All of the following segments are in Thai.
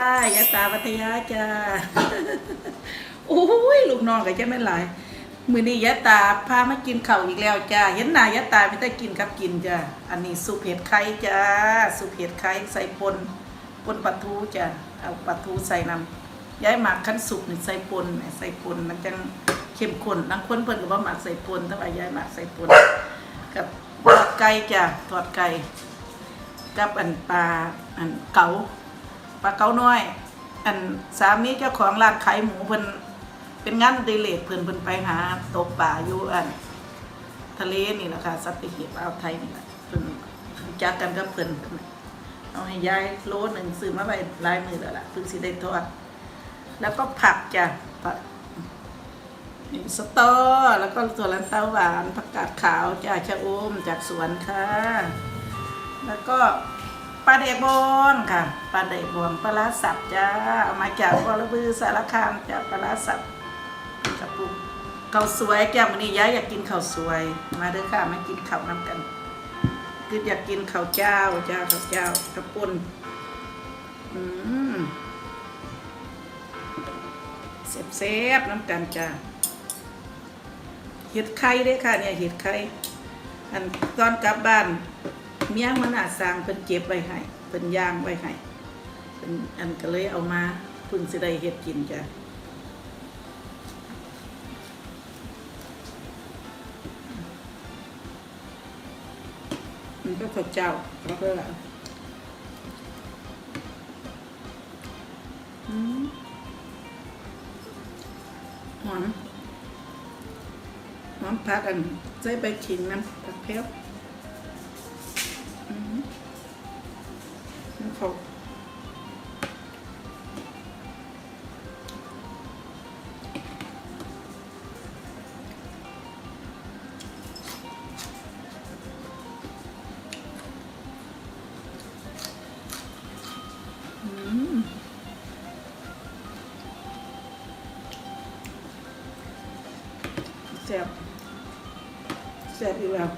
จ้ายะตาวัทยาจ้าโอ้ยลูกน้องก็จะไม่หลายมือนี้ยะตาพามากินเข้าอีกแล้วจ้าเห็นหน้ายะตาไม่ได้กินครับกินจ้าอันนี้ซุเห็ดไข่จ้าซุเห็ดไข่ใส่ปนปนปลาทูจ้าเอาปลาทูใส่น้ำย้ายหมักขั้นสุกนี่ใส่ปนใส่ปนมันจังเข้มข้นบางคนเพิ่นก็บ่าหมักใส่ปนแต่ว่าย้ายหมักใส่ปนกับทอดไก่จ้าทอดไก่กับอันปลาอันเก๋า ปลาเก๋าน้อย อันสามีเจ้าของร้านขายหมูเพิ่นเป็นงานอดิเลกเพิ่นเพิ่นไปหาตกป่าอยู่อัน ทะเลนี่แหละค่ะสัตหีบอ่าวไทยนี่แหละเพิ่นรู้จักกันกับเพิ่นเอาให้ยายโลหนึ่งซื้อมาไว้หลายมือแล้วล่ะเพิ่งสิได้ทอดแล้วก็ผักจ้ะผักสตอ แล้วก็ตัวลันเต้าหวานผักกาดขาวจ้าชะอมจากสวนค่ะ แล้วก็ ปลาเดบองค่ะปลาเดบองปลาร้าสับจ้าเอามาจากบอระบือสารคามจ้าปลาร้าสับกระปุกข้าวสวยแก้วมันนี้ย้ายอยากกินข้าวสวย มาเด้อค่ะมากินข้าวน้ำกัน คืออยากกินข้าวเจ้าจ้าข้าวเจ้ากระปุนอืมเซฟๆน้ำกันจ้าเห็ดไข่ด้อค่ะเนี่ยเห็ดไข่อันตอนกลับบ้าน เมียมันอาจสร้างเพิ่นเก็บไว้ให้เพิ่นย่างไว้ให้เพิ่นอันก็เลยเอามาเพิ่งสิได้เฮ็ดกินจ้ะมันก็ข้าวเจ้าแล้วก็อืมหอมหอมพักอันใส่ใบขิงน้ำผักเพลวแล้ว ซ่บแซ่บอีกแล้ว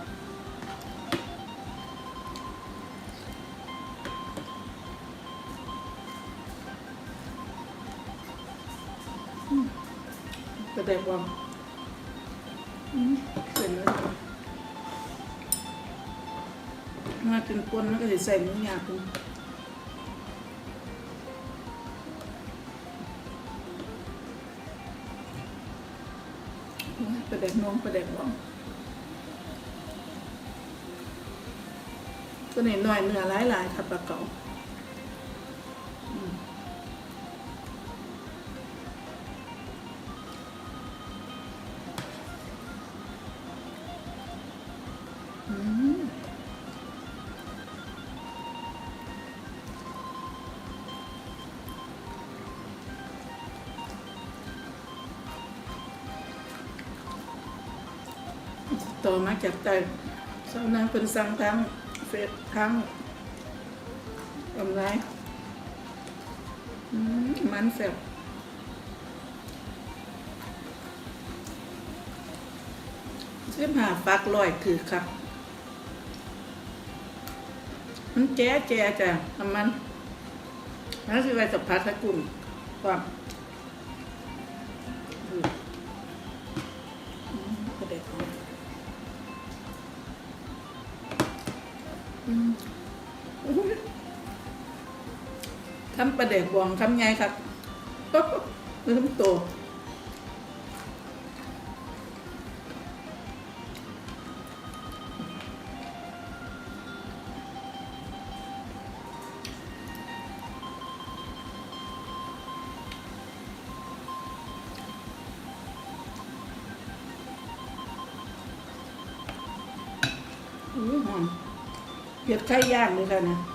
กระเดบวางเสร็จแล้วมาถึงปนแล้วก็จะใส่หมูหยาบล ประเด็กน้องประเด็กว่างตัวนี้หน่อยเนื้อหลายๆครับปลาเก๋า ต่อมาจากใจเจ้านางเป็นสั่งทั้งเฟซทั้งออนไลน์อืมมันแซ่บเส้นหาฟักลอยถือครับ มันแจ๊แจ๊จ้ะมันแล้วสิไปสัมผัสให้กลุ่มความ ประเด็กบวงทำไงครับมันทำโตอุ้ยหอมเผ็ดไข่ย่างเลยค่ะนะ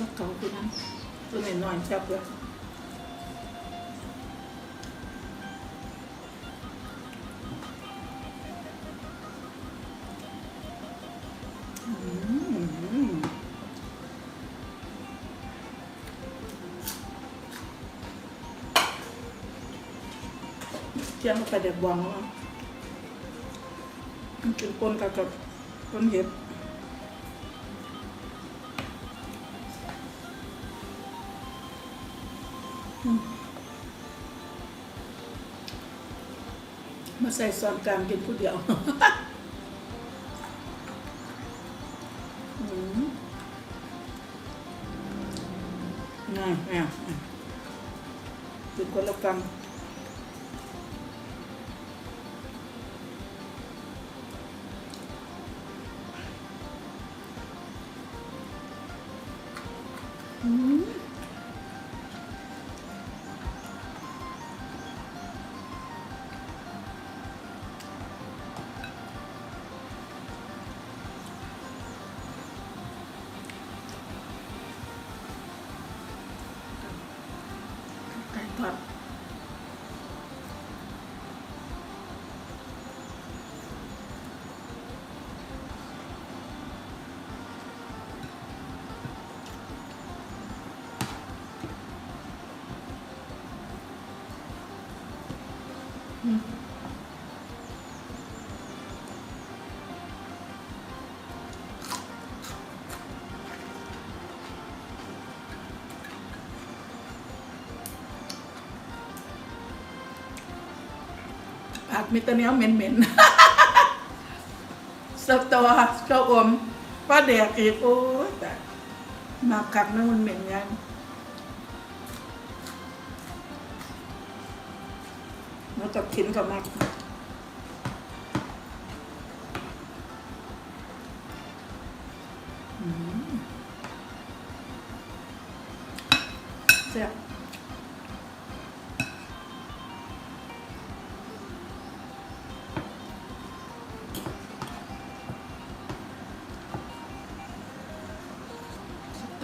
ก็เขาคือนั้นตัวหน่อยๆจับเลยเจียมไปเด็ดบวงเนาะมันกินปนกับกับปนเห็ด มาใส่ซอนกลางกินผู้เดียวง่ายง่ายติดคนละกำ ไมีแต่เนี้ยเหม็นๆสตอเจ้าอมป้าแดกอีกโอ้แต่มากัดนั่นมันเหม็นยังแล้วกับกินกับมาก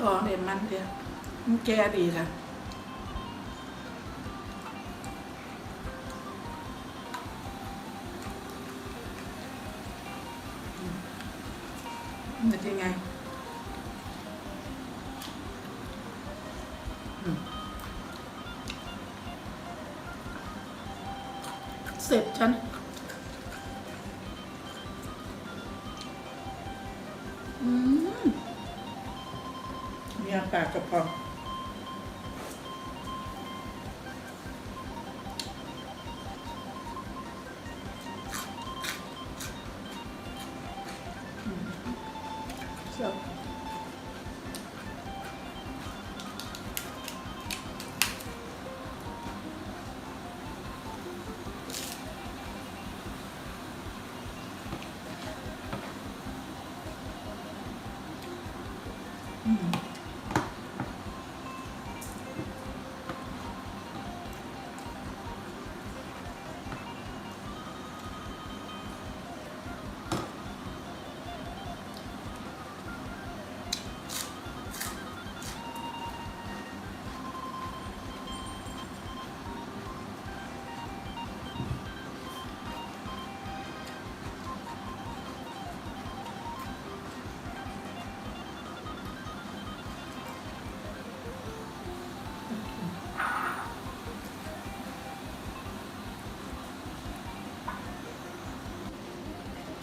ต่อเนี่ยมันเดียวมันแก่ดีค่ะ ปากกระเพร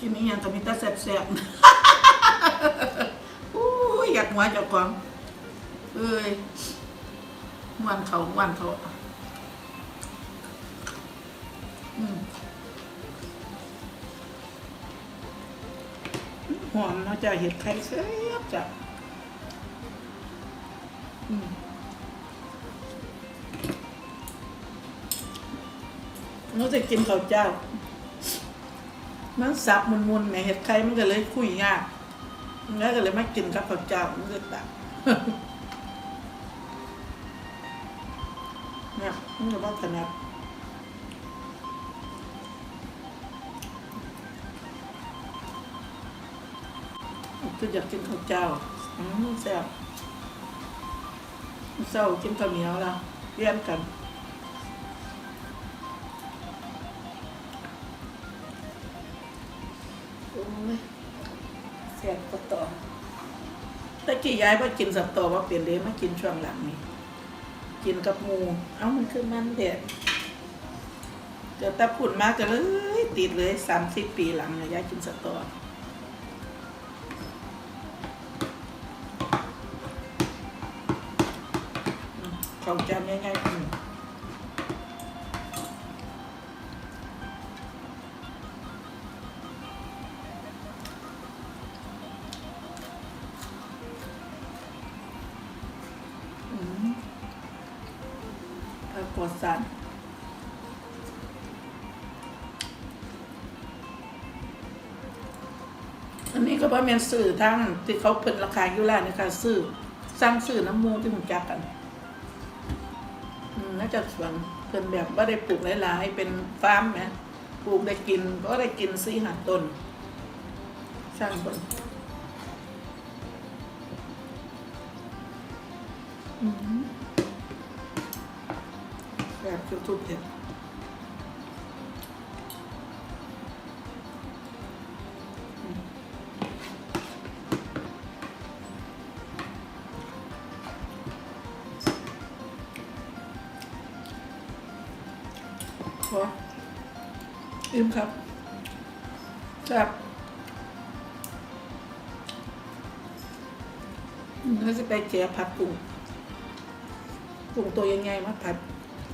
กินนี้ยังก็มีแต่แซ่บๆอู้ยอยากหัวเจ้าของเอ้ยวันเขาวันเขาอืมหอมเนาะจ้ะเห็ดไข่เสียบจ้ะอืมเราจะกินข้าวเจ้า มันสับมุนๆแหม่เห็ดไข่มันก็เลยคุยยากแล้วก็เลยไม่กินกับข้าวเจ้ามันเลยตักเนี่ยมันก็บอกขนาดก็อยากกินข้าวเจ้าอืมแซ่บเศร้ากินข้าวเหนียวละเรียนกัน โอ้ยแซ่บก็ต่อตะกี้ยายว่ากินสับต่อว่าเปลี่ยนเลยมากินช่วงหลังนี้ กินกับหมู เอ้ามันคือมันเด็ดเกิดตาผุ่นมากก็เลย ติดเลยสามสิบปีหลังเนี่ยยายกินสับตออืมของจานง่ายๆ ผักปลอดสารอันนี้ก็ว่าแมนสื่อทั้งที่เขาเพิ่นราคาอยู่แล้วนะคะซื้อสร้างสื่อน้ำมูกที่หุ่นจักกันน่าจะสวนเพิ่นแบบว่าได้ปลูกหลายๆเป็นฟาร์มไหมปลูกได้กินก็ได้กินสี่หัดต้นสร้างบนอืม แบบทุบๆเห็ดพออิ่มครับครับอืมแล้วจะไปเจียผัดกุ้งกุ้งตัวยังไงมาผัด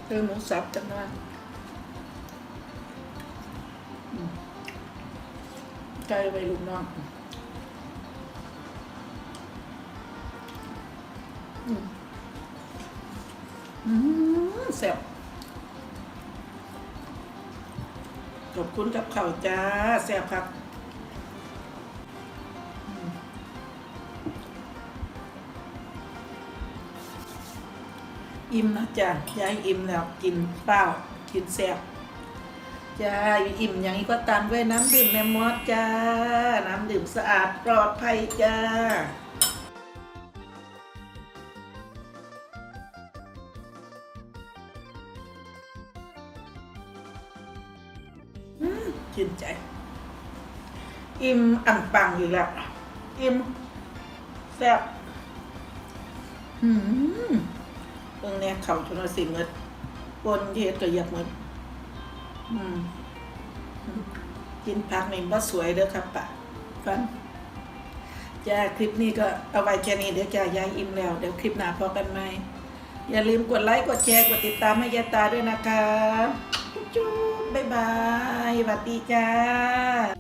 เจอหมูสับจังว่าอืมไปลูกน้องอืมแซ่บขอบคุณกับข่าวจ้า แซ่บครับ อิ่มนะจ้ะยายอิ่มแล้วกินเปล่ากินแซ่บจ้าอิ่มอย่างนี้ก็ตามด้วยน้ำดื่มแมมมอสจ้า น้ำดื่มสะอาดปลอดภัยจ้าอืมชื่นใจ อิ่มอ่ำปังอยู่แล้ว อิ่มแซ่บหืม ตรงเนี้ยเขาชนสิเมดปนเฮ็ดก็อยากหมดอืมอืมกินผักนี่บ่สวยเด้อครับปะฟันจ้าคลิปนี้ก็เอาไว้แค่นี้เดี๋ยวจ้ายายอิ่มแล้ว เดี๋ยวคลิปหน้าพอกันไหมอย่าลืมกดไลค์กดแชร์กดติดตามให้ยายตาด้วยนะคะจุ๊บบ๊ายบายสวัสดีจ้า